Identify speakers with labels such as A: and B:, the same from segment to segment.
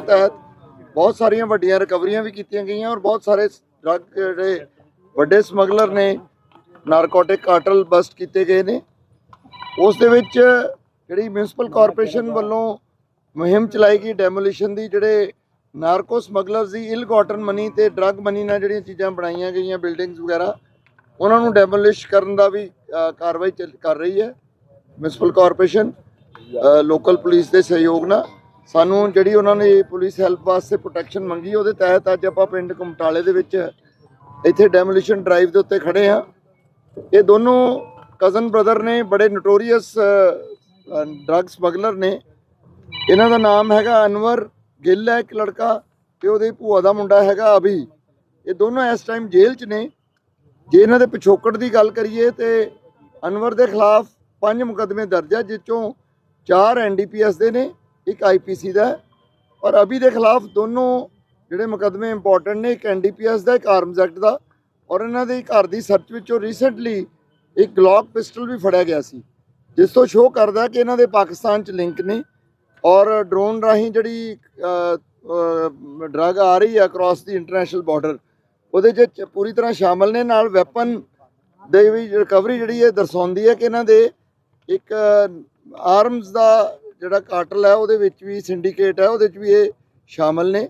A: तहत बहुत सारिया वकवरिया भी कीतिया गई और बहुत सारे ड्रग जो वे समगलर ने ਨਾਰਕੋਟਿਕ ਕਾਰਟਲ ਬਸਟ ਕੀਤੇ ਗਏ ਨੇ। ਉਸ ਦੇ ਵਿੱਚ ਜਿਹੜੀ ਮਿਊਨਿਸਪਲ ਕਾਰਪੋਰੇਸ਼ਨ ਵੱਲੋਂ ਮੁਹਿੰਮ ਚਲਾਈ ਗਈ ਡੈਮੋਲੀਸ਼ਨ ਦੀ, ਜਿਹੜੇ ਨਾਰਕੋ ਸਮਗਲਰਸ ਦੀ ਇਲ ਗਾਟਨ ਮਨੀ ਤੇ ਡਰੱਗ ਮਨੀ ਨਾਲ ਜਿਹੜੀਆਂ ਚੀਜ਼ਾਂ ਬਣਾਈਆਂ ਗਈਆਂ ਬਿਲਡਿੰਗਸ ਵਗੈਰਾ, ਉਹਨਾਂ ਨੂੰ ਡੈਮੋਲਿਸ਼ ਕਰਨ ਦਾ ਵੀ ਕਾਰਵਾਈ ਚੱਲ- ਕਰ ਰਹੀ ਹੈ ਮਿਊਨਿਸਪਲ ਕਾਰਪੋਰੇਸ਼ਨ ਲੋਕਲ ਪੁਲਿਸ ਦੇ ਸਹਿਯੋਗ ਨਾਲ। ਸਾਨੂੰ ਜਿਹੜੀ ਉਹਨਾਂ ਨੇ ਪੁਲਿਸ ਹੈਲਪ ਵਾਸਤੇ ਪ੍ਰੋਟੈਕਸ਼ਨ ਮੰਗੀ, ਉਹਦੇ ਤਹਿਤ ਅੱਜ ਆਪਾਂ ਪਿੰਡ ਕਮਟਾਲੇ ਦੇ ਵਿੱਚ ਇੱਥੇ ਡੈਮੋਲੀਸ਼ਨ ਡਰਾਈਵ ਦੇ ਉੱਤੇ ਖੜੇ ਆ ਇਹ ਦੋਨੋਂ ਕਜ਼ਨ ਬ੍ਰਦਰ ਨੇ ਬੜੇ ਨੋਟੋਰੀਅਸ ਡਰੱਗ ਸਮਗਲਰ ਨੇ। ਇਹਨਾਂ ਦਾ ਨਾਮ ਹੈਗਾ ਅਨਵਰ। ਗਿੱਲ ਹੈ ਇੱਕ ਲੜਕਾ ਤੇ ਉਹਦੇ ਭੂਆ ਦਾ ਮੁੰਡਾ ਹੈਗਾ ਅਭੀ। ਇਹ ਦੋਨੋਂ ਇਸ ਟਾਈਮ ਜੇਲ੍ਹ 'ਚ ਨੇ। ਜੇ ਇਹਨਾਂ ਦੇ ਪਿਛੋਕੜ ਦੀ ਗੱਲ ਕਰੀਏ ਤੇ ਅਨਵਰ ਦੇ ਖਿਲਾਫ ਪੰਜ ਮੁਕੱਦਮੇ ਦਰਜ ਹੈ ਜਿਸ ਚੋਂ ਚਾਰ ਐਨਡੀਪੀਐਸ ਦੇ ਨੇ, ਇੱਕ ਆਈਪੀਸੀ ਦਾ। ਹੈ ਔਰ ਅਭੀ ਦੇ ਖਿਲਾਫ ਦੋਨੋਂ ਜਿਹੜੇ ਮੁਕੱਦਮੇ ਇੰਪੋਰਟੈਂਟ ਨੇ, ਇੱਕ ਐਨਡੀਪੀਐਸ ਦਾ, ਇੱਕ ਆਰਮਜ਼ ਐਕਟ ਦਾ। ਔਰ ਇਹਨਾਂ ਦੇ ਘਰ ਦੀ ਸਰਚ ਵਿੱਚੋਂ ਰੀਸੈਂਟਲੀ ਇੱਕ ਗਲੌਕ ਪਿਸਟਲ ਵੀ ਫੜਿਆ ਗਿਆ ਸੀ, ਜਿਸ ਤੋਂ ਸ਼ੋਅ ਕਰਦਾ ਕਿ ਇਹਨਾਂ ਦੇ ਪਾਕਿਸਤਾਨ 'ਚ ਲਿੰਕ ਨੇ ਔਰ ਡਰੋਨ ਰਾਹੀਂ ਜਿਹੜੀ ਡਰਗ ਆ ਰਹੀ ਹੈ ਅਕ੍ਰੋਸ ਦੀ ਇੰਟਰਨੈਸ਼ਨਲ ਬਾਰਡਰ ਉਹਦੇ 'ਚ ਪੂਰੀ ਤਰ੍ਹਾਂ ਸ਼ਾਮਲ ਨੇ। ਨਾਲ ਵੈਪਨ ਦੇ ਵੀ ਰਿਕਵਰੀ ਜਿਹੜੀ ਇਹ ਦਰਸਾਉਂਦੀ ਹੈ ਕਿ ਇਹਨਾਂ ਦੇ ਇੱਕ ਆਰਮਸ ਦਾ ਜਿਹੜਾ ਕਾਟਲ ਹੈ, ਉਹਦੇ ਵਿੱਚ ਵੀ ਸਿੰਡੀਕੇਟ ਹੈ, ਉਹਦੇ 'ਚ ਵੀ ਇਹ ਸ਼ਾਮਲ ਨੇ।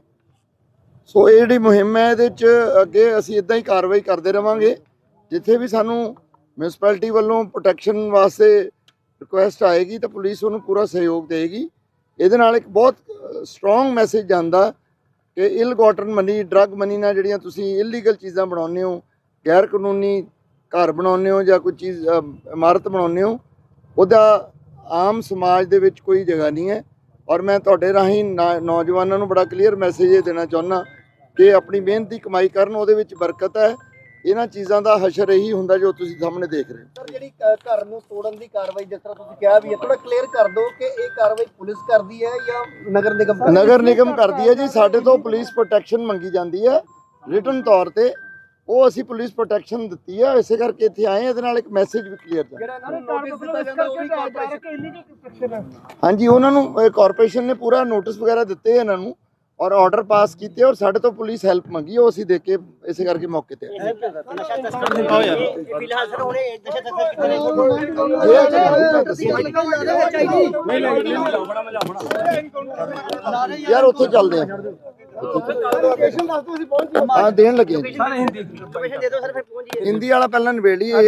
A: ਸੋ ਇਹ ਜਿਹੜੀ ਮੁਹਿੰਮ ਹੈ ਇਹਦੇ 'ਚ ਅੱਗੇ ਅਸੀਂ ਇਦਾਂ ਹੀ ਕਾਰਵਾਈ ਕਰਦੇ ਰਵਾਂਗੇ। ਜਿੱਥੇ ਵੀ ਸਾਨੂੰ ਮਿਊਨਿਸਪੈਲਿਟੀ ਵੱਲੋਂ ਪ੍ਰੋਟੈਕਸ਼ਨ ਵਾਸਤੇ ਰਿਕੁਐਸਟ ਆਏਗੀ ਤਾਂ ਪੁਲਿਸ ਉਹਨੂੰ ਪੂਰਾ ਸਹਿਯੋਗ ਦੇਗੀ ਇਹਦੇ ਨਾਲ ਇੱਕ ਬਹੁਤ ਸਟਰੋਂਗ ਮੈਸੇਜ ਜਾਂਦਾ ਕਿ ill gotten money drug money ਨਾਲ ਜਿਹੜੀਆਂ ਤੁਸੀਂ ਇਲੀਗਲ ਚੀਜ਼ਾਂ ਬਣਾਉਂਦੇ ਹੋ ਗੈਰ ਕਾਨੂੰਨੀ ਘਰ ਬਣਾਉਂਦੇ ਹੋ ਜਾਂ ਕੋਈ ਚੀਜ਼ ਇਮਾਰਤ ਬਣਾਉਂਦੇ ਹੋ, ਉਹਦਾ ਆਮ ਸਮਾਜ ਦੇ ਵਿੱਚ ਕੋਈ ਜਗ੍ਹਾ ਨਹੀਂ ਹੈ। ਔਰ ਮੈਂ ਤੁਹਾਡੇ ਰਾਹੀਂ ਨਾ- ਨੌਜਵਾਨਾਂ ਨੂੰ ਬੜਾ ਕਲੀਅਰ ਮੈਸੇਜ ਇਹ ਦੇਣਾ ਚਾਹੁੰਦਾ ਕਿ ਆਪਣੀ ਮਿਹਨਤ ਦੀ ਕਮਾਈ ਕਰਨ ਉਹਦੇ ਵਿੱਚ ਬਰਕਤ ਹੈ। ਇਹਨਾਂ ਚੀਜ਼ਾਂ ਦਾ ਹਸ਼ਰ ਇਹੀ ਹੁੰਦਾ ਜੋ ਤੁਸੀਂ ਸਾਹਮਣੇ ਦੇਖ ਰਹੇ ਹੋ।
B: ਸਰ ਜਿਹੜੀ ਘਰ ਨੂੰ ਤੋੜਨ ਦੀ ਕਾਰਵਾਈ ਜਿਸ ਤਰ੍ਹਾਂ ਤੁਸੀਂ ਕਿਹਾ ਵੀ ਹੈ ਥੋੜਾ ਕਲੀਅਰ ਕਰ ਦਿਓ ਕਿ ਇਹ ਕਾਰਵਾਈ ਪੁਲਿਸ ਕਰਦੀ ਹੈ ਜਾਂ ਨਗਰ ਨਿਗਮ ਕਰਦੀ ਹੈ?
A: ਨਗਰ ਨਿਗਮ ਕਰਦੀ ਹੈ ਜੀ। ਸਾਡੇ ਤੋਂ ਪੁਲਿਸ ਪ੍ਰੋਟੈਕਸ਼ਨ ਮੰਗੀ ਜਾਂਦੀ ਹੈ ਰਿਟਨ ਤੌਰ ਤੇ। ਉਹ ਅਸੀਂ ਪੁਲਿਸ ਪ੍ਰੋਟੈਕਸ਼ਨ ਦਿੱਤੀ ਹੈ ਇਸੇ ਕਰਕੇ ਇੱਥੇ ਆਏ ਹਾਂ, ਇਹਦੇ ਨਾਲ ਇੱਕ ਮੈਸੇਜ ਵੀ ਕਲੀਅਰ ਜਾ
B: ਜਿਹੜਾ ਇਹਨਾਂ ਨੂੰ ਨੋਟਿਸ ਦਿੱਤਾ ਜਾਂਦਾ ਉਹ ਵੀ ਕਾਰਪੋਰੇਸ਼ਨ
A: ਹਾਂਜੀ ਉਹਨਾਂ ਨੂੰ ਕਾਰਪੋਰੇਸ਼ਨ ਨੇ ਪੂਰਾ ਨੋਟਿਸ ਵਗੈਰਾ ਦਿੱਤੇ ਇਹਨਾਂ ਨੂੰ। ਔਰ ਆਰਡਰ ਪਾਸ ਕੀਤੇ ਔਰ ਸਾਡੇ ਤੋਂ ਪੁਲਿਸ ਹੈਲਪ ਮੰਗੀ ਉਹ ਅਸੀਂ ਦੇ ਕੇ ਇਸੇ ਕਰਕੇ ਮੌਕੇ ਤੇ ਆਏ।
B: ਨਸ਼ਾ ਤਸਕਰ ਫਿਲਹਾਲ ਸਰ ਹੁਣੇ ਨਸ਼ਾ ਤਸਕਰ ਕਿੱਥੇ ਨੇ
A: ਯਾਰ ਉੱਥੇ ਚੱਲਦੇ ਆ। ਹਾਂ ਦੇਣ ਲੱਗੇ ਜੀ।
B: ਕਮਿਸ਼ਨ ਦੇ ਦਿਓ ਸਰ ਫਿਰ ਪਹੁੰਚੀਏ
A: ਹਿੰਦੀ ਵਾਲਾ ਪਹਿਲਾਂ ਇਹ